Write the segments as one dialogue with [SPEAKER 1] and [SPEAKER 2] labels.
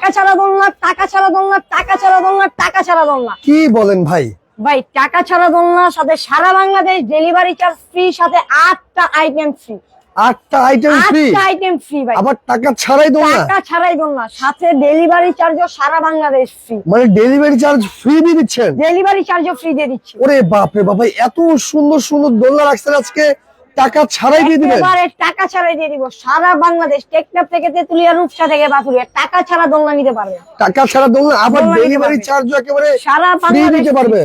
[SPEAKER 1] টাকা ছাড়া দোলনা টাকা ছাড়া দোলনা টাকা ছাড়া দোলনা টাকা ছাড়া দোলনা
[SPEAKER 2] কি বলেন ভাই?
[SPEAKER 1] ভাই টাকা ছাড়া দোলনার সাথে সারা বাংলাদেশ ডেলিভারি চার্জ ফ্রি সাথে আটটা আইটেম ফ্রি
[SPEAKER 2] আটটা আইটেম ফ্রি
[SPEAKER 1] আটটা আইটেম ফ্রি ভাই।
[SPEAKER 2] আবার টাকা ছাড়াই দোলনা
[SPEAKER 1] টাকা ছাড়াই দোলনা সাথে ডেলিভারি চার্জও সারা বাংলাদেশ ফ্রি
[SPEAKER 2] মানে ডেলিভারি চার্জ ফ্রি দিয়ে দিচ্ছেন?
[SPEAKER 1] ডেলিভারি চার্জও ফ্রি দিয়ে দিচ্ছি।
[SPEAKER 2] ওরে বাপরে বাপ ভাই এত সুন্দর সুন্দর দোলনা রাখছেন আজকে। টাকা ছাড়াই দিয়ে দিবেন?
[SPEAKER 1] এবারে টাকা ছাড়াই দিয়ে দিব। সারা বাংলাদেশ টেকনাফ থেকে তেতুলিয়া রূপসা থেকে বাপুরিয়া টাকা ছাড়া দোলনা নিতে পারবে
[SPEAKER 2] টাকা ছাড়া দোলনা আবার ডেলিভারি। চার্জও একেবারে
[SPEAKER 1] সারা বাংলাদেশ
[SPEAKER 2] দিতে পারবে।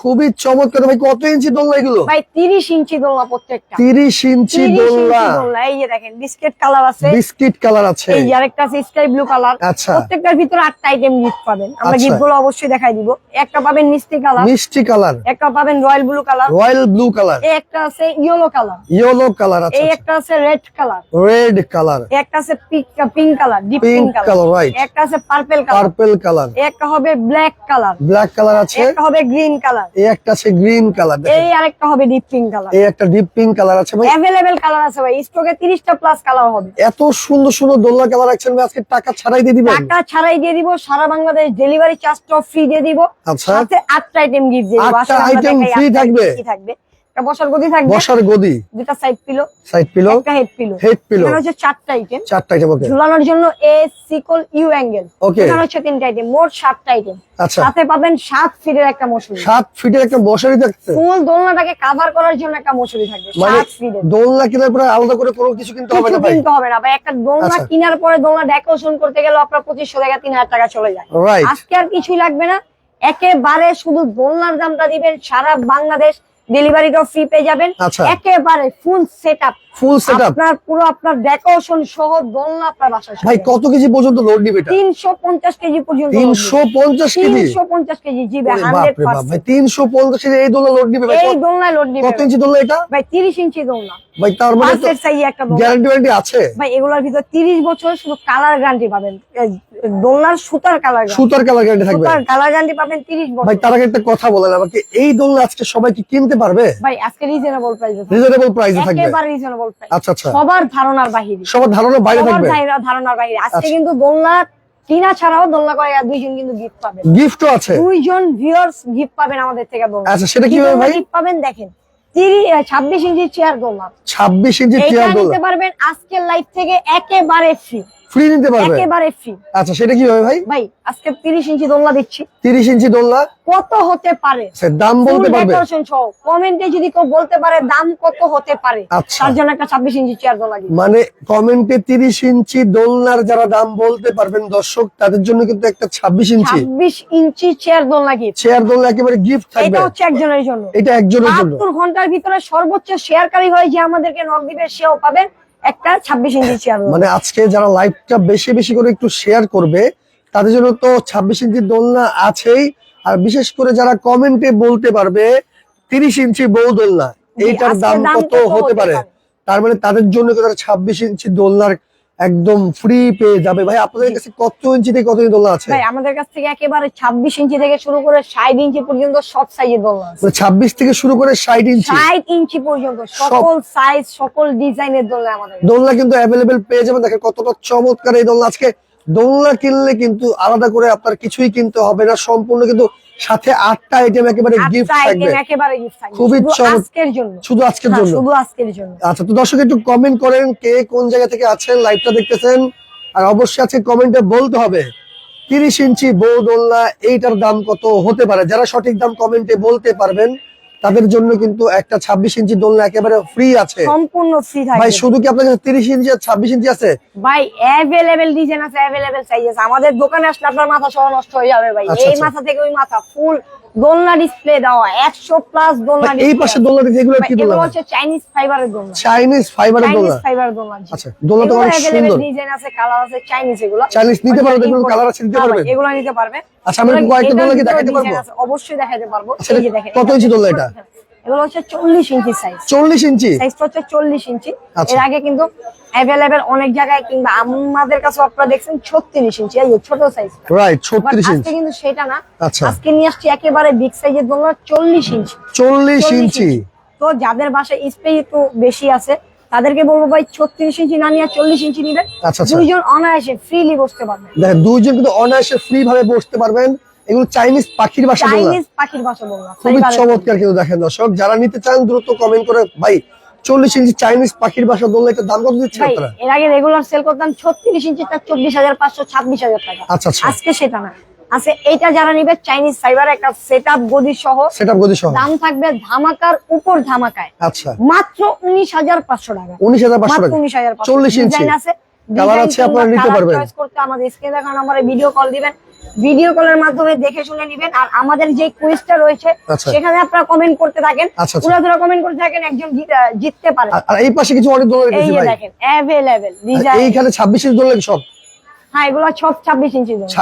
[SPEAKER 2] খুবই চমৎকার। ভাই কত ইঞ্চি দোলনা এগুলো?
[SPEAKER 1] ভাই তিরিশ ইঞ্চি দোলনা প্রত্যেকটা।
[SPEAKER 2] তিরিশ ইঞ্চি
[SPEAKER 1] 30 ইঞ্চি
[SPEAKER 2] দোলনা।
[SPEAKER 1] এই যে দেখেন বিস্কিট কালার আছে।
[SPEAKER 2] বিস্কিট কালার আছে।
[SPEAKER 1] এই আরেকটা আছে স্কাই ব্লু কালার।
[SPEAKER 2] আচ্ছা।
[SPEAKER 1] প্রত্যেকটার ভিতরে আটটা আইটেম গিফট পাবেন। আমরা
[SPEAKER 2] আচ্ছা।
[SPEAKER 1] গিফটগুলো অবশ্যই দেখাই দিব। একটা পাবেন মিষ্টি কালার।
[SPEAKER 2] মিষ্টি কালার।
[SPEAKER 1] একটা পাবেন royal blue colour.
[SPEAKER 2] Royal blue colour.
[SPEAKER 1] এই একটা আছে ইয়েলো কালার।
[SPEAKER 2] ইয়েলো কালার আছে
[SPEAKER 1] এই একটা আছে রেড কালার।
[SPEAKER 2] Red colour.
[SPEAKER 1] একটা আছে pink pink colour deep pink colour
[SPEAKER 2] right.
[SPEAKER 1] একটা আছে পার্পল কালার।
[SPEAKER 2] Purple colour.
[SPEAKER 1] একটা হবে ব্ল্যাক কালার।
[SPEAKER 2] ব্ল্যাক কালার আছে।
[SPEAKER 1] একটা হবে গ্রিন কালার।
[SPEAKER 2] এই একটা আছে গ্রিন কালার
[SPEAKER 1] এই আরেকটা হবে ডিপ পিঙ্ক কালার
[SPEAKER 2] এই একটা ডিপ পিঙ্ক কালার আছে ভাই।
[SPEAKER 1] অ্যাভেলেবেল কালার আছে ভাই। স্টকে 30টা প্লাস কালার হবে।
[SPEAKER 2] এত সুন্দর সুন্দর দোলনা কালার রাখছেন ভাই? আজকে টাকা ছাড়াই দিয়ে দিবেন
[SPEAKER 1] টাকা ছাড়াই দিয়ে দিব সারা বাংলাদেশ ডেলিভারি চার্জটা ফ্রি দিয়ে দিব।
[SPEAKER 2] আচ্ছা।
[SPEAKER 1] সাথে আটটা আইটেম গিফট দিয়ে দিব।
[SPEAKER 2] আটটা আইটেম
[SPEAKER 1] আটটা
[SPEAKER 2] থাকবে?
[SPEAKER 1] কি থাকবে। বসার গদি থাকবে?
[SPEAKER 2] বসার গদি।
[SPEAKER 1] দুটা সাইড পিলো
[SPEAKER 2] সাইড পিলো
[SPEAKER 1] একটা হেড পিলো
[SPEAKER 2] Head pillow।
[SPEAKER 1] এখানে হচ্ছে চারটা আইটেম
[SPEAKER 2] চারটা আইটেম ওকে
[SPEAKER 1] ঝুলানোর জন্য a sickle U angle
[SPEAKER 2] Okay.
[SPEAKER 1] এখানে হচ্ছে তিনটা আইটেম মোট সাতটা আইটেম
[SPEAKER 2] আচ্ছা।
[SPEAKER 1] সাথে পাবেন সাত ফিটের একটা মশুরি
[SPEAKER 2] সাত ফিটের একটা বসারই থাকছে?
[SPEAKER 1] ফুল দোলনাটাকে কাভার করার জন্য একটা মশুরি থাকবে ফিটের।
[SPEAKER 2] দোলনা কেনার পরে আলাদা করে কোনো কিছু কিনতে হবে না ভাই?
[SPEAKER 1] কিনতে হবে না ভাই একটা দোলনা
[SPEAKER 2] আচ্ছা।
[SPEAKER 1] কেনার পরে দোলনা ডেকোরেশন করতে গেলে আপনার পঁচিশশো টাকা তিন হাজার টাকা চলে যায়। আজকে আর কিছুই লাগবে না একেবারে শুধু দোলনার দামটা দিবেন সারা বাংলাদেশ। ডেলিভারিটাও ফ্রি পেয়ে যাবেন
[SPEAKER 2] আচ্ছা।
[SPEAKER 1] একেবারে full set up
[SPEAKER 2] full setup
[SPEAKER 1] আপনার পুরো আপনার ডেকোরেশন সহ দোলনা আপনার বাসায়
[SPEAKER 2] ভাই কত কেজি পর্যন্ত লোড নিবে এটা?
[SPEAKER 1] তিনশো পঞ্চাশ কেজি পর্যন্ত
[SPEAKER 2] তিনশো পঞ্চাশ কেজি?
[SPEAKER 1] তিনশো পঞ্চাশ কেজি জি ভাই
[SPEAKER 2] ওরে
[SPEAKER 1] হান্ড্রেড
[SPEAKER 2] বাপরে বাপ ভাই তিনশো পঞ্চাশ কেজি এই দোলনা লোড নিবে ভাই
[SPEAKER 1] এই দোলনায় লোড নিবে।
[SPEAKER 2] কত ইঞ্চি দোলনা এটা?
[SPEAKER 1] ভাই তিরিশ ইঞ্চি দোলনা।
[SPEAKER 2] ভাই তার মানে তো
[SPEAKER 1] একটা
[SPEAKER 2] গ্যারান্টি ওয়ারেন্টি আছে?
[SPEAKER 1] ভাই এগুলোর ভিতর তিরিশ বছর শুধু কালার গ্যারান্টি পাবেন। দোলনার সুতার কালার
[SPEAKER 2] সুতার কালার গ্যারান্টি থাকবে।
[SPEAKER 1] সুতার কালার গ্যারান্টি পাবেন তিরিশ
[SPEAKER 2] ভাই
[SPEAKER 1] বছর
[SPEAKER 2] তার আগে একটা কথা বলেন আমাকে এই দোলনা আজকে সবাই কি কিনতে পারবে?
[SPEAKER 1] ভাই আজকে রিজনেবল প্রাইসে
[SPEAKER 2] রিজনেবল প্রাইসে থাকবে।
[SPEAKER 1] একেবারে রিজনেবল প্রাইস
[SPEAKER 2] আচ্ছা আচ্ছা।
[SPEAKER 1] সবার ধারণার বাহিরে।
[SPEAKER 2] সবার ধারণার বাইরে থাকবে?
[SPEAKER 1] সবার ধারণার বাইরে। আজকে
[SPEAKER 2] আচ্ছা।
[SPEAKER 1] কিন্তু দোলনা টিনা ছাড়াও দোলনা করে দুইজন কিন্তু গিফট পাবেন।
[SPEAKER 2] গিফটও আছে?
[SPEAKER 1] দুইজন ভিউয়ার্স গিফট পাবেন আমাদের থেকে দোলনা।
[SPEAKER 2] আচ্ছা সেটা কীভাবে ভাই?
[SPEAKER 1] গিফট পাবেন দেখেন তিরিশ ছাব্বিশ ইঞ্চি চেয়ার দোলনা।
[SPEAKER 2] ছাব্বিশ ইঞ্চি চেয়ার দোলনা।
[SPEAKER 1] নিতে পারবেন আজকের লাইফ থেকে একেবারে ফ্রি
[SPEAKER 2] ফ্রি নিতে পারবে?
[SPEAKER 1] একেবারে ফ্রি
[SPEAKER 2] আচ্ছা সেটা কীভাবে ভাই?
[SPEAKER 1] ভাই আজকে তিরিশ ইঞ্চি দোলনা দিচ্ছি।
[SPEAKER 2] তিরিশ ইঞ্চি দোলনা?
[SPEAKER 1] কত হতে পারে?
[SPEAKER 2] দাম বলতে পারবে?
[SPEAKER 1] কমেন্টে যদি কেউ বলতে পারে দাম কত হতে পারে?
[SPEAKER 2] আচ্ছা।
[SPEAKER 1] তার জন্য একটা ছাব্বিশ ইঞ্চি চেয়ার দোলনা
[SPEAKER 2] মানে কমেন্টে তিরিশ ইঞ্চি দোলনার যারা দাম বলতে পারবেন দর্শক তাদের জন্য কিন্তু একটা ছাব্বিশ ইঞ্চি।
[SPEAKER 1] ছাব্বিশ ইঞ্চি চেয়ার দোলনা গিফট
[SPEAKER 2] চেয়ার দোলনা একেবারে গিফট থাকবে।
[SPEAKER 1] এটা হচ্ছে একজনের জন্য।
[SPEAKER 2] এটা একজনের জন্য।
[SPEAKER 1] বাহাত্তর ঘণ্টার ভিতরে সর্বোচ্চ শেয়ারকারী হয়ে যে আমাদেরকে নক দিবে সেও পাবেন। একটা ছাব্বিশ ইঞ্চি চেয়ার
[SPEAKER 2] মানে আজকে যারা লাইভটা বেশি বেশি করে একটু শেয়ার করবে তাদের জন্য তো ছাব্বিশ ইঞ্চি দোলনা আছেই। আর বিশেষ করে যারা কমেন্টে বলতে পারবে তিরিশ ইঞ্চি বউ দোলনা এইটার দাম কত হতে পারে? তার মানে তাদের জন্য ছাব্বিশ ইঞ্চি দোলনার একদম ফ্রি পেয়ে যাবে। ভাই আপনাদের কাছে কত ইঞ্চি থেকে কত ইঞ্চি দোলনা আছে?
[SPEAKER 1] ভাই আমাদের কাছ থেকে একেবারে ছাব্বিশ ইঞ্চি থেকে শুরু করে ষাট ইঞ্চি পর্যন্ত সব সাইজের দোলনা আছে।
[SPEAKER 2] মানে ছাব্বিশ থেকে শুরু করে ষাট ইঞ্চি
[SPEAKER 1] ষাট ইঞ্চি পর্যন্ত সকল সাইজ সকল ডিজাইনের দোলনা আমাদের
[SPEAKER 2] দোলনা কিন্তু অ্যাভেলেবেল পেয়ে যাবেন। দেখেন কতটা চমৎকার এই দোলনা। আজকে দোলনা কিনলে কিন্তু আলাদা করে আপনার কিছুই কিনতে হবে না। সম্পূর্ণ কিন্তু সাথে আটটা আইটেম একেবারে গিফট থাকবে।
[SPEAKER 1] একেবারে গিফট থাকবে।
[SPEAKER 2] খুবই
[SPEAKER 1] আজকের জন্য।
[SPEAKER 2] শুধু আজকের
[SPEAKER 1] হ্যাঁ,
[SPEAKER 2] জন্য।
[SPEAKER 1] শুধু আজকের জন্য।
[SPEAKER 2] আচ্ছা তো দর্শক একটু কমেন্ট করেন কে কোন জায়গা থেকে আছেন লাইভটা দেখতেছেন। আর অবশ্যই আজকে কমেন্টে বলতে হবে তিরিশ ইঞ্চি বউ দোলনা এইটার দাম কত হতে পারে? যারা সঠিক দাম কমেন্টে বলতে পারবেন তাদের জন্য কিন্তু একটা ছাব্বিশ ইঞ্চি দোলনা একেবারে ফ্রি আছে।
[SPEAKER 1] সম্পূর্ণ ফ্রি
[SPEAKER 2] ভাই শুধু কি আপনার কাছে তিরিশ ইঞ্চি আর ছাব্বিশ ইঞ্চি আছে?
[SPEAKER 1] ভাই অ্যাভেলেবেল ডিজাইন আছে অ্যাভেলেবেল সাইজ আছে। আমাদের দোকানে আসলে আপনার মাথা সহ নষ্ট হয়ে যাবে ভাই।
[SPEAKER 2] আচ্ছা,
[SPEAKER 1] এই
[SPEAKER 2] আচ্ছা।
[SPEAKER 1] মাথা থেকে ওই মাথা ফুল দোলনা ডিসপ্লে দেওয়া একশো প্লাস দোলনা
[SPEAKER 2] এই পাশে দোলনা যেগুলো কি
[SPEAKER 1] এগুলো
[SPEAKER 2] দোলনা?
[SPEAKER 1] হচ্ছে চাইনিজ ফাইবারের দোলনা।
[SPEAKER 2] চাইনিজ ফাইবারের
[SPEAKER 1] চাইনিজ ফাইবার দোলনা?
[SPEAKER 2] আচ্ছা, দোলনা
[SPEAKER 1] তো
[SPEAKER 2] অনেক সুন্দর।
[SPEAKER 1] ডিজাইন আছে কালার আছে চাইনিজ এগুলো।
[SPEAKER 2] চাইনিজ নিতে পারো,
[SPEAKER 1] Original
[SPEAKER 2] দেখুন, কালার আছে, নিতে
[SPEAKER 1] পারবে। ভাই, এগুলো নিতে পারবে।
[SPEAKER 2] আচ্ছা, আমি কয়েকটা দোলনা কি দেখাতে পারব?
[SPEAKER 1] অবশ্যই দেখাতে পারব।
[SPEAKER 2] আচ্ছা,
[SPEAKER 1] এই যে দেখেন
[SPEAKER 2] কত ইঞ্চি দোলনা এটা?
[SPEAKER 1] এগুলো হচ্ছে চল্লিশ ইঞ্চি সাইজ
[SPEAKER 2] চল্লিশ ইঞ্চি?
[SPEAKER 1] সাইজটা হচ্ছে চল্লিশ ইঞ্চি।
[SPEAKER 2] আচ্ছা।
[SPEAKER 1] এর আগে কিন্তু অ্যাভেলেবেল অনেক জায়গায় কিংবা আমাদের কাছে আপনারা দেখছেন ছত্রিশ ইঞ্চি এই ছোট সাইজ
[SPEAKER 2] রাইট ছত্রিশ ইঞ্চি।
[SPEAKER 1] কিন্তু সেটা না।
[SPEAKER 2] আচ্ছা।
[SPEAKER 1] আজকে নিয়ে আসছি একেবারে বিগ সাইজের দোলনা চল্লিশ ইঞ্চি।
[SPEAKER 2] চল্লিশ
[SPEAKER 1] 40
[SPEAKER 2] ইঞ্চি।
[SPEAKER 1] তো যাদের বাসায় স্পেস একটু বেশি আছে তাদেরকে বলব ভাই ছত্রিশ ইঞ্চি না নিয়ে চল্লিশ ইঞ্চি নিবেন।
[SPEAKER 2] আচ্ছা
[SPEAKER 1] দুইজন অনায়াসে ফ্রিলি বসতে পারবেন।
[SPEAKER 2] দেখেন দুইজন কিন্তু অনায়াসে ফ্রি ভাবে বসতে পারবেন। এগুলো চাইনিজ পাখির বাসা
[SPEAKER 1] চাইনিজ পাখির বাসা বললাম
[SPEAKER 2] খুবই চমৎকার কিন্তু দেখেন দর্শক। যারা নিতে চান দ্রুত কমেন্ট করে ভাই চল্লিশ ইঞ্চি চাইনিজ পাখির বাসা দোলনা দাম কত আপনারা?
[SPEAKER 1] এর আগে রেগুলার সেল করতাম ছত্রিশ ইঞ্চি তার চব্বিশ হাজার পাঁচশো ছাব্বিশ হাজার টাকা।
[SPEAKER 2] আচ্ছা আচ্ছা।
[SPEAKER 1] আজকে সেটা না। আজকে এটা যারা নিবে চাইনিজ ফাইবার একটা সেট আপ গদি সহ।
[SPEAKER 2] সেটা গদি সহ।
[SPEAKER 1] দাম থাকবে ধামাকার উপর ধামাকায়।
[SPEAKER 2] আচ্ছা।
[SPEAKER 1] মাত্র টাকা।
[SPEAKER 2] ইঞ্চি।
[SPEAKER 1] ডিজাইন আছে
[SPEAKER 2] কালার আছে আপনারা নিতে পারবেন।
[SPEAKER 1] করতে আমাদের স্ক্রিনে ভিডিও কল দিবেন। ভিডিও কলের মাধ্যমে দেখে শুনে নিবেন। আর আমাদের যে কুইজটা রয়েছে
[SPEAKER 2] আচ্ছা।
[SPEAKER 1] সেখানে আপনারা কমেন্ট করতে থাকেন।
[SPEAKER 2] আচ্ছা, আচ্ছা।
[SPEAKER 1] ধরে কমেন্ট করতে থাকেন একজন জিততে পারে।
[SPEAKER 2] আর- এই পাশে কিছু অনেক
[SPEAKER 1] এই দেখেন अवेलेबल
[SPEAKER 2] এইখানে ছাব্বিশ ইঞ্চি দোলনা সব।
[SPEAKER 1] হ্যাঁ এগুলো সব ছাব্বিশ ইঞ্চি দোলনা।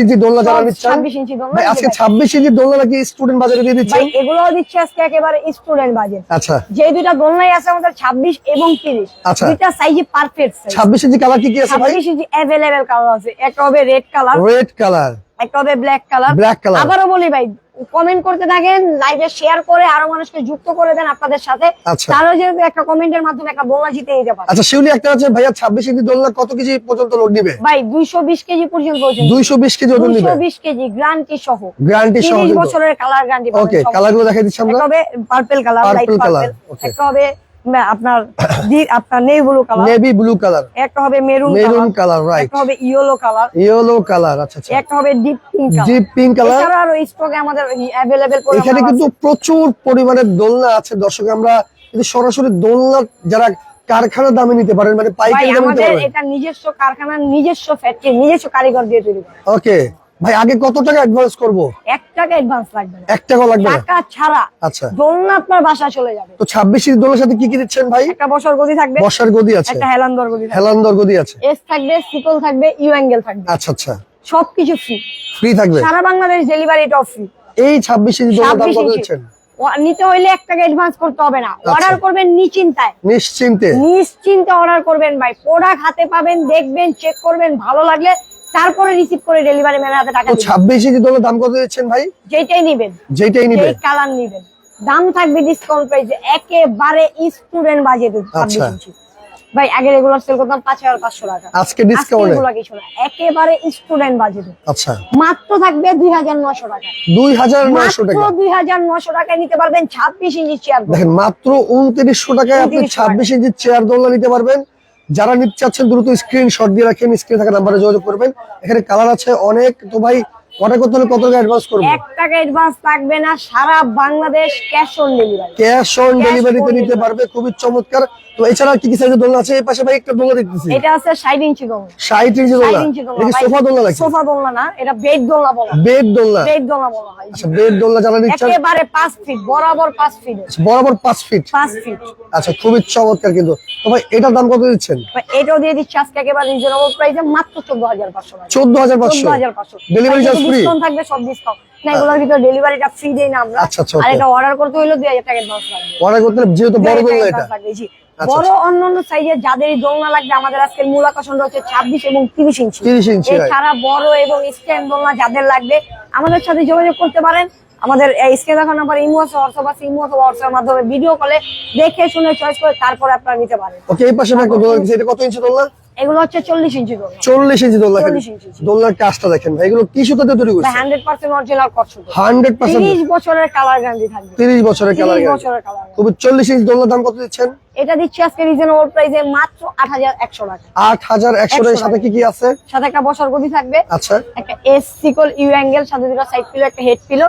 [SPEAKER 2] ইঞ্চি দোলনা যারা
[SPEAKER 1] সব 26 ইঞ্চি দোলনা
[SPEAKER 2] ভাই আজকে
[SPEAKER 1] পারেন।
[SPEAKER 2] ছাব্বিশ ইঞ্চি দোলনা নাকি স্টুডেন্ট বাজারে দিয়ে
[SPEAKER 1] ভাই দিচ্ছে আজকে একেবারে স্টুডেন্ট বাজেট
[SPEAKER 2] আচ্ছা।
[SPEAKER 1] যে দুইটা দোলনাই আছে আমাদের ছাব্বিশ এবং তিরিশ।
[SPEAKER 2] আচ্ছা।
[SPEAKER 1] দুইটা সাইজে পারফেক্ট সাইজ
[SPEAKER 2] ইঞ্চি কালার কি কি আছে ভাই?
[SPEAKER 1] ছাব্বিশ ইঞ্চি অ্যাভেলেবেল কালার আছে। একটা হবে রেড কালার
[SPEAKER 2] রেড কালার
[SPEAKER 1] একটা হবে ব্ল্যাক কালার
[SPEAKER 2] Black color।
[SPEAKER 1] আবারও বলি ভাই কমেন্ট করতে থাকেন লাইভে শেয়ার করে আরও মানুষকে যুক্ত করে দেন আপনাদের সাথে।
[SPEAKER 2] আচ্ছা।
[SPEAKER 1] তারও একটা কমেন্টের মাধ্যমে একটা বোনা জিতে দিতে পারে।
[SPEAKER 2] আচ্ছা শিউলি একটা আছে ভাইয়া ছাব্বিশ দোলনা কত কেজি পর্যন্ত লোড নিবে?
[SPEAKER 1] ভাই দুইশো বিশ কেজি পর্যন্ত ওজন
[SPEAKER 2] দুইশো বিশ কেজি ওজন নিবে?
[SPEAKER 1] কেজি গ্যারান্টি সহ।
[SPEAKER 2] গ্যারান্টি
[SPEAKER 1] বছরের কালার গ্যারান্টি
[SPEAKER 2] ওকে কালারগুলো দেখাই দিচ্ছি আমরা।
[SPEAKER 1] একটা হবে পার্পল কালার লাইট পার্পল একটা হবে উম, আপনার আপনার blue colour
[SPEAKER 2] navy blue colour
[SPEAKER 1] একটা হবে মেরুন
[SPEAKER 2] মেরুন
[SPEAKER 1] কালার
[SPEAKER 2] রাইট
[SPEAKER 1] একটা হবে ইয়েলো কালার
[SPEAKER 2] ইয়েলো কালার আচ্ছা আচ্ছা।
[SPEAKER 1] একটা হবে deep pink colour
[SPEAKER 2] deep pink colour
[SPEAKER 1] এছাড়া আরও স্টকে আমাদের অ্যাভেলেবেল
[SPEAKER 2] এখানে কিন্তু প্রচুর পরিমাণে দোলনা আছে। দর্শক আমরা কিন্তু সরাসরি দোলনা যারা কারখানার দামে নিতে পারেন মানে পাইকারি দামে নিতে পারবেন।
[SPEAKER 1] এটা নিজস্ব কারখানার নিজস্ব ফ্যাক্টরি নিজস্ব কারিগর দিয়ে তৈরি করে।
[SPEAKER 2] ওকে ভাই আগে কত টাকা অ্যাডভান্স করব?
[SPEAKER 1] এক টাকা অ্যাডভান্স লাগবে না।
[SPEAKER 2] এক টাকা লাগবে না?
[SPEAKER 1] টাকা ছাড়া
[SPEAKER 2] আচ্ছা।
[SPEAKER 1] দোলনা আপনার বাসা চলে যাবে।
[SPEAKER 2] তো ছাব্বিশ ইঞ্চি দোলনার সাথে কি কি দিচ্ছেন ভাই?
[SPEAKER 1] একটা বছর গদি থাকবে।
[SPEAKER 2] বর্ষার গদি আছে।
[SPEAKER 1] একটা হেলান্দর গদি থাকবে।
[SPEAKER 2] হেলান্দর গদি আছে।
[SPEAKER 1] এস থাকবে সিকল থাকবে ইউ অ্যাঙ্গেল থাকবে।
[SPEAKER 2] আচ্ছা আচ্ছা।
[SPEAKER 1] সবকিছু ফ্রি
[SPEAKER 2] ফ্রি থাকবে?
[SPEAKER 1] সারা বাংলাদেশ ডেলিভারি ডেলিভারিটাও ফ্রি
[SPEAKER 2] এই ছাব্বিশ ইঞ্চি দোলনার দাম কত দিচ্ছেন?
[SPEAKER 1] নিতে হইলে এক টাকা অ্যাডভান্স করতে হবে না।
[SPEAKER 2] আচ্ছা।
[SPEAKER 1] অর্ডার করবেন নিশ্চিন্তায়।
[SPEAKER 2] নিশ্চিন্তে।
[SPEAKER 1] নিশ্চিন্তে অর্ডার করবেন ভাই। প্রোডাক্ট হাতে পাবেন দেখবেন চেক করবেন। ভালো লাগলে তারপরে রিসিভ করে ডেলিভারি ম্যানের হাতে টাকা
[SPEAKER 2] ছাব্বিশ ইঞ্চি দোলনার দাম কত দিচ্ছেন ভাই?
[SPEAKER 1] যেটাই নিবেন।
[SPEAKER 2] যেটাই নিবে
[SPEAKER 1] যেই কালার নিবেন। দাম থাকবে ডিসকাউন্ট প্রাইসে একেবারে স্টুডেন্ট বাজেটে
[SPEAKER 2] আচ্ছা।
[SPEAKER 1] ভাই আগে রেগুলার সেল করতাম পাঁচ হাজার পাঁচশো টাকা।
[SPEAKER 2] আজকে ডিসকাউন্টে
[SPEAKER 1] কিছু না। একেবারে স্টুডেন্ট বাজেটে
[SPEAKER 2] আচ্ছা।
[SPEAKER 1] মাত্র থাকবে দুই হাজার নশো টাকা।
[SPEAKER 2] দুই হাজার
[SPEAKER 1] মাত্র
[SPEAKER 2] টাকা।
[SPEAKER 1] দুই হাজার নশো টাকায় নিতে পারবেন ছাব্বিশ ইঞ্চি চেয়ার
[SPEAKER 2] দেখেন মাত্র উনত্রিশশো টাকায় আপনি
[SPEAKER 1] 2900
[SPEAKER 2] ছাব্বিশ ইঞ্চি চেয়ার দোলনা নিতে পারবেন। যারা নিতে চাচ্ছেন দ্রুত স্ক্রিনশট দিয়ে রাখেন স্ক্রিনে থাকা নাম্বারে যোগাযোগ করবেন। এখানে কালার আছে অনেক। তো ভাই অর্ডার করতে হলে কত টাকা অ্যাডভান্স করব?
[SPEAKER 1] এক টাকা অ্যাডভান্স থাকবে না সারা Bangladesh cash on delivery
[SPEAKER 2] cash on ডেলিভারিতে নিতে পারবে খুবই চমৎকার। তো এছাড়া কি কি সাইজের দোলনা আছে? এই পাশে ভাই একটা দোলনা দেখতেছি।
[SPEAKER 1] এটা আছে ষাট ইঞ্চি দোলনা।
[SPEAKER 2] ষাট ইঞ্চি দোলনা?
[SPEAKER 1] দোলনা
[SPEAKER 2] সোফা দোলনা লাগছে
[SPEAKER 1] সোফা দোলনা না এটা বেড দোলনা বলা
[SPEAKER 2] বেড দোলনা?
[SPEAKER 1] বেড দোলনা বলা হয়।
[SPEAKER 2] আচ্ছা বেড দোলনা যারা নিচ্ছেন
[SPEAKER 1] একেবারে পাঁচ ফিট বরাবর পাঁচ ফিট।
[SPEAKER 2] বরাবর পাঁচ ফিট?
[SPEAKER 1] পাঁচ ফিট।
[SPEAKER 2] আচ্ছা খুবই চমৎকার কিন্তু। তো ভাই এটার দাম কত দিচ্ছেন?
[SPEAKER 1] ভাই এটাও দিয়ে দিচ্ছি আজকে একেবারে রিজনেবল প্রাইসে মাত্র চোদ্দ হাজার পাঁচশো টাকা।
[SPEAKER 2] চোদ্দ হাজার পাঁচশো?
[SPEAKER 1] চোদ্দ হাজার পাঁচশো।
[SPEAKER 2] ডেলিভারি চার্জ ফ্রি
[SPEAKER 1] ডিসকাউন্ট থাকবে সব ডিসকাউন্ট না এগুলোর ভিতরে ডেলিভারিটা ফ্রি দেই না আমরা।
[SPEAKER 2] আচ্ছা, আচ্ছা,
[SPEAKER 1] আর এটা অর্ডার করতে হইল দুই হাজার টাকা অ্যাডভান্স লাগবে।
[SPEAKER 2] অর্ডার করতে যেহেতু বড় দোলনা এটা। আচ্ছা,
[SPEAKER 1] বড় অন্যান্য সাইজের যাদের দোলনা লাগবে আমাদের আজকে মূল আকর্ষণ রয়েছে ছাব্বিশ এবং তিরিশ ইঞ্চি।
[SPEAKER 2] 30 ইঞ্চি,
[SPEAKER 1] এছাড়া বড় এবং স্ট্যান্ড দোলনা যাদের লাগবে আমাদের সাথে যোগাযোগ করতে পারেন। আমাদের স্ক্রিনে দেখানো নাম্বার ইমো আছে হোয়াটসঅ্যাপ আছে ইমো অথবা হোয়াটসঅ্যাপের মাধ্যমে ভিডিও কলে দেখে শুনে চয়েস করে তারপরে আপনারা নিতে পারেন।
[SPEAKER 2] ওকে এই পাশে কত ইঞ্চি দোলনা?
[SPEAKER 1] এগুলো হচ্ছে চল্লিশ ইঞ্চি দোলনা।
[SPEAKER 2] চল্লিশ ইঞ্চি দোলনা
[SPEAKER 1] 40 ইঞ্চি।
[SPEAKER 2] দোলনার কাজটা দেখেন ভাই এগুলো কি সুতাতে তৈরি করছে
[SPEAKER 1] হান্ড্রেড পার্সেন্ট অরিজিনাল বছরের কালার গ্যারান্টি থাকবে।
[SPEAKER 2] তিরিশ বছরের কালার
[SPEAKER 1] বছরের কালার
[SPEAKER 2] চল্লিশ ইঞ্চি দোলনার দাম কত দিচ্ছেন?
[SPEAKER 1] এটা দিচ্ছি আজকে রিজনেবল প্রাইসে মাত্র আট হাজার একশো টাকা।
[SPEAKER 2] আট হাজার একশো টাকার সাথে কি কি আছে?
[SPEAKER 1] সাথে একটা বসার গদি থাকবে।
[SPEAKER 2] আচ্ছা।
[SPEAKER 1] একটা এস সিকল ইউ অ্যাঙ্গেল সাথে দুটো সাইড পিলো একটা হেড পিলো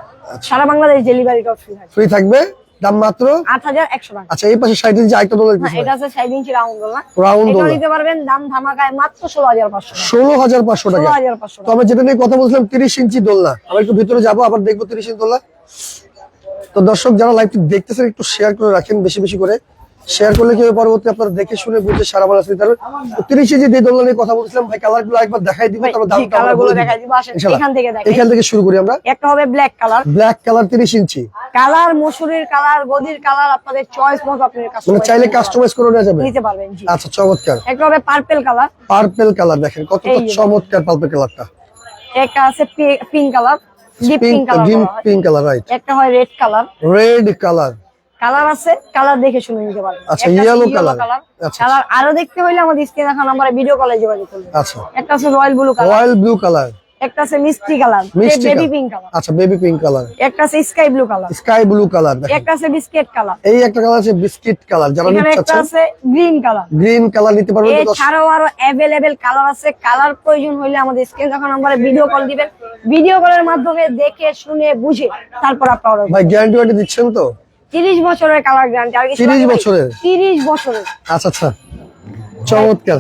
[SPEAKER 1] সারা বাংলাদেশ ডেলিভারিটাও ফ্রি থাকবে।
[SPEAKER 2] ফ্রি থাকবে? দাম মাত্র?
[SPEAKER 1] আট হাজার একশো টাকা।
[SPEAKER 2] আচ্ছা এই পাশে ষাট ইঞ্চি আরেকটা দোলনা
[SPEAKER 1] হ্যাঁ এটা আছে সাইড ইঞ্চি রাউন্ড
[SPEAKER 2] রাউন্ড
[SPEAKER 1] এটা নিতে পারবেন দাম ধামাকায় মাত্র ষোলো হাজার পাঁচশো টাকা।
[SPEAKER 2] ষোলো হাজার পাঁচশো
[SPEAKER 1] ষোলো
[SPEAKER 2] টাকা
[SPEAKER 1] হাজার পাঁচশো
[SPEAKER 2] তো
[SPEAKER 1] টাকা।
[SPEAKER 2] আমরা যেটা নিয়ে কথা বলছিলাম তিরিশ ইঞ্চি দোলনা আমরা একটু ভিতরে যাব আবার দেখব তিরিশ ইঞ্চি দোলনা তো দর্শক যারা লাইভটি দেখতেছেন একটু শেয়ার করে রাখেন বেশি বেশি করে। শেয়ার করলে কি পরবর্তী আপনারা দেখে শুনে বুঝে সারা বেলা নিতে পারবেন। তো ইঞ্চি যে দোলনা নিয়ে কথা বলছিলাম ভাই কালারগুলো একবার দেখাই দিব তারপর আমরা
[SPEAKER 1] colour গুলো দেখাই দিব, আসেন, এখান থেকে দেখাই।
[SPEAKER 2] এখান থেকে শুরু করি আমরা।
[SPEAKER 1] একটা হবে ব্ল্যাক কালার
[SPEAKER 2] ব্ল্যাক কালার তিরিশ ইঞ্চি।
[SPEAKER 1] কালার মসুরির কালার গদির কালার আপনাদের চয়েস মতো আপনি
[SPEAKER 2] মানে চাইলে কাস্টমাইজ করে নেওয়া যাবে?
[SPEAKER 1] নিতে পারবেন জি।
[SPEAKER 2] আচ্ছা চমৎকার।
[SPEAKER 1] একটা হবে পার্পেল কালার
[SPEAKER 2] পার্পেল কালার দেখেন কত চমৎকার পার্পেল কালারটা
[SPEAKER 1] একটা আছে pink colour deep
[SPEAKER 2] pink
[SPEAKER 1] colour
[SPEAKER 2] deep pink colour right
[SPEAKER 1] একটা হয় red colour
[SPEAKER 2] red colour
[SPEAKER 1] colour আছে কালার দেখে শুনে নিতে পারবেন।
[SPEAKER 2] আচ্ছা, color। আচ্ছা,
[SPEAKER 1] কালার আরও দেখতে হইলে আমাদের স্ক্রিনে দেখা নাম্বারে ভিডিও কলে যোগাযোগ করবেন
[SPEAKER 2] আচ্ছা।
[SPEAKER 1] একটা আছে royal blue colour
[SPEAKER 2] royal blue colour
[SPEAKER 1] একটা আছে মিষ্টি কালার বেবি পিঙ্ক কালার
[SPEAKER 2] আচ্ছা বেবি পিঙ্ক কালার
[SPEAKER 1] একটা আছে sky blue colour
[SPEAKER 2] sky blue colour
[SPEAKER 1] একটা আছে বিস্কিট কালার
[SPEAKER 2] এই একটা কালার আছে বিস্কিট কালার যারা
[SPEAKER 1] এখানে
[SPEAKER 2] নিতে
[SPEAKER 1] একটা আছে গ্রিন কালার
[SPEAKER 2] গ্রিন কালার নিতে পারবেন
[SPEAKER 1] এছাড়াও আরও অ্যাভেলেবেল কালার আছে। কালার প্রয়োজন হইলে আমাদের স্ক্রিন দেখা নাম্বারে ভিডিও কল দিবেন। ভিডিও কলের মাধ্যমে দেখে শুনে বুঝে তারপর আপনার
[SPEAKER 2] ভাই গ্যারান্টি দিচ্ছেন তো?
[SPEAKER 1] তিরিশ বছরের কালার গ্যারান্টি আর
[SPEAKER 2] 30 বছরের?
[SPEAKER 1] তিরিশ বছরের।
[SPEAKER 2] আচ্ছা আচ্ছা। চমৎকার।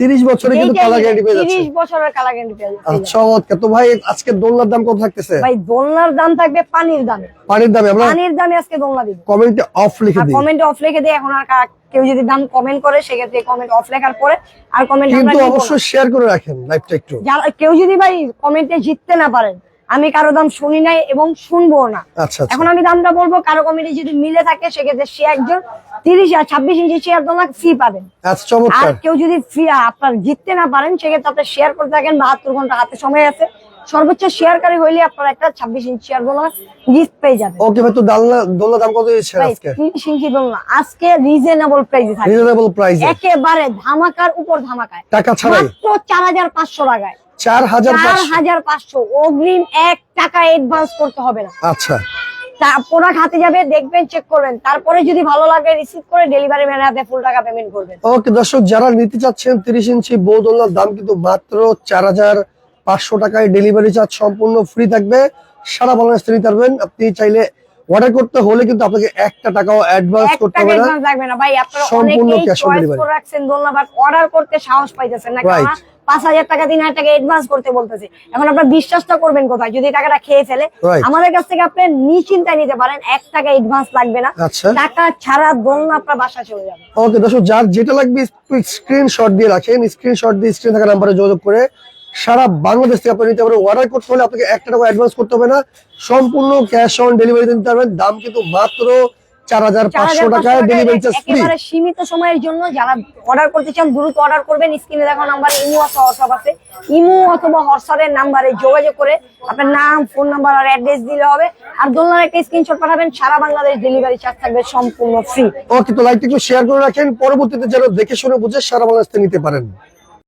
[SPEAKER 2] তিরিশ বছরে কিন্তু কালার গ্যারান্টি পেয়ে যাচ্ছে।
[SPEAKER 1] তিরিশ বছরের কালার গ্যারান্টি পেয়ে যাচ্ছে।
[SPEAKER 2] আচ্ছা চমৎকার। তো ভাই আজকে দোলনার দাম কত থাকতেছে?
[SPEAKER 1] ভাই দোলনার দাম থাকবে পানির দামে।
[SPEAKER 2] পানির দামে আমরা
[SPEAKER 1] পানির দামে আজকে দোলনা দিব।
[SPEAKER 2] কমেন্টে অফ লিখে দিই।
[SPEAKER 1] কমেন্টে অফ লিখে দিয়ে এখন আর কেউ যদি দাম কমেন্ট করে সেক্ষেত্রে কমেন্ট অফ লেখার পরে আর কমেন্ট
[SPEAKER 2] কিন্তু অবশ্যই শেয়ার করে রাখেন লাইভটা একটু।
[SPEAKER 1] কেউ যদি ভাই কমেন্টে জিততে না পারেন আমি কারও দাম শুনি নাই এবং শুনব না।
[SPEAKER 2] আচ্ছা আচ্ছা।
[SPEAKER 1] এখন আমি দামটা বলব কারও কমেন্টে যদি মিলে থাকে সেক্ষেত্রে সে একজন তিরিশ আর ছাব্বিশ ইঞ্চি চেয়ার দোলনা ফ্রি পাবেন।
[SPEAKER 2] আচ্ছা
[SPEAKER 1] আর কেউ যদি ফ্রি আপনার জিততে না পারেন সেক্ষেত্রে আপনি শেয়ার করতে থাকেন বাহাত্তর ঘণ্টা হাতে সময় আছে। সর্বোচ্চ শেয়ারকারী হইলে আপনার একটা ছাব্বিশ ইঞ্চি চেয়ার দোলনা গিফট পেয়ে যাবেন।
[SPEAKER 2] ওকে ভাই তো দোলনা দোলনার দাম কত
[SPEAKER 1] ভাই
[SPEAKER 2] আজকে?
[SPEAKER 1] তিরিশ ইঞ্চি দোলনা। আজকে রিজনেবল প্রাইসে থাকে।
[SPEAKER 2] রিজনেবল প্রাইসে
[SPEAKER 1] একেবারে ধামাকার উপর ধামাকায়।
[SPEAKER 2] টাকা ছাড়াই?
[SPEAKER 1] মাত্র চার হাজার পাঁচশো টাকায়।
[SPEAKER 2] চার হাজার পাঁচশো।
[SPEAKER 1] অগ্রিম এক টাকা অ্যাডভান্স করতে হবে না।
[SPEAKER 2] আচ্ছা।
[SPEAKER 1] প্রোডাক্ট হাতে যাবে দেখবেন চেক করবেন। তারপরে যদি ভালো লাগে রিসিভ করে ডেলিভারি ম্যানের হাতে ফুল টাকা পেমেন্ট করবেন।
[SPEAKER 2] ওকে দর্শক যারা নিতে চাচ্ছেন তিরিশ ইঞ্চি বউ দাম কিন্তু মাত্র চার হাজার পাঁচশো টাকায় ডেলিভারি চার্জ সম্পূর্ণ ফ্রি থাকবে। সারা বাংলাদেশ থেকে নিতে পারবেন। আপনি চাইলে অর্ডার করতে হলে কিন্তু আপনাকে একটা টাকাও অ্যাডভান্স করতে হবে না।
[SPEAKER 1] লাগবে না। ভাই আপনারা
[SPEAKER 2] সম্পূর্ণ
[SPEAKER 1] অনেকেই চয়েস করে রাখছেন দোলনা বাট অর্ডার করতে সাহস পাইতেছেন না. পাঁচ হাজার টাকা তিন হাজার টাকা অ্যাডভান্স করতে বলতেছে। এখন আপনার বিশ্বাসটা করবেন কোথায়? যদি টাকাটা খেয়ে ফেলে আমাদের কাছ থেকে আপনি নিশ্চিন্তায় নিতে পারেন এক টাকা অ্যাডভান্স লাগবে না।
[SPEAKER 2] আচ্ছা।
[SPEAKER 1] টাকা ছাড়া দোলনা আপনার বাসা চলে যাবে।
[SPEAKER 2] ওকে দর্শক যার যেটা লাগবে স্ক্রিনশট দিয়ে রাখেন। স্ক্রিনশট দিয়ে স্ক্রিন থাকা নাম্বারে যোগাযোগ করে সারা বাংলাদেশ থেকে আপনি নিতে পারবেন অর্ডার করতে হলে আপনাকে একটা টাকা অ্যাডভান্স করতে হবে না। সম্পূর্ণ ক্যাশ অন ডেলিভারি দিতে পারবেন। দাম কিন্তু মাত্র চার হাজার পাঁচশো
[SPEAKER 1] 4,500
[SPEAKER 2] টাকায় ডেলিভারি চার্জ ফ্রি
[SPEAKER 1] সীমিত সময়ের জন্য যারা অর্ডার করতে চান দ্রুত অর্ডার করবেন। স্ক্রিনে দেখো নাম্বারে ইমো অথবা হোয়াটসঅ্যাপ আছে। ইমো অথবা হোয়াটসঅ্যাপের নাম্বারে যোগাযোগ করে আপনার নাম ফোন নাম্বার আর অ্যাড্রেস দিলে হবে। আর দোলনার একটা স্ক্রিনশট পাঠাবেন সারা বাংলাদেশ ডেলিভারি চার্জ থাকবে সম্পূর্ণ ফ্রি
[SPEAKER 2] ওকে তো লাইকটা একটু শেয়ার করে রাখেন। পরবর্তীতে যেন দেখে শুনে বুঝে সারা বাংলাদেশ নিতে পারেন।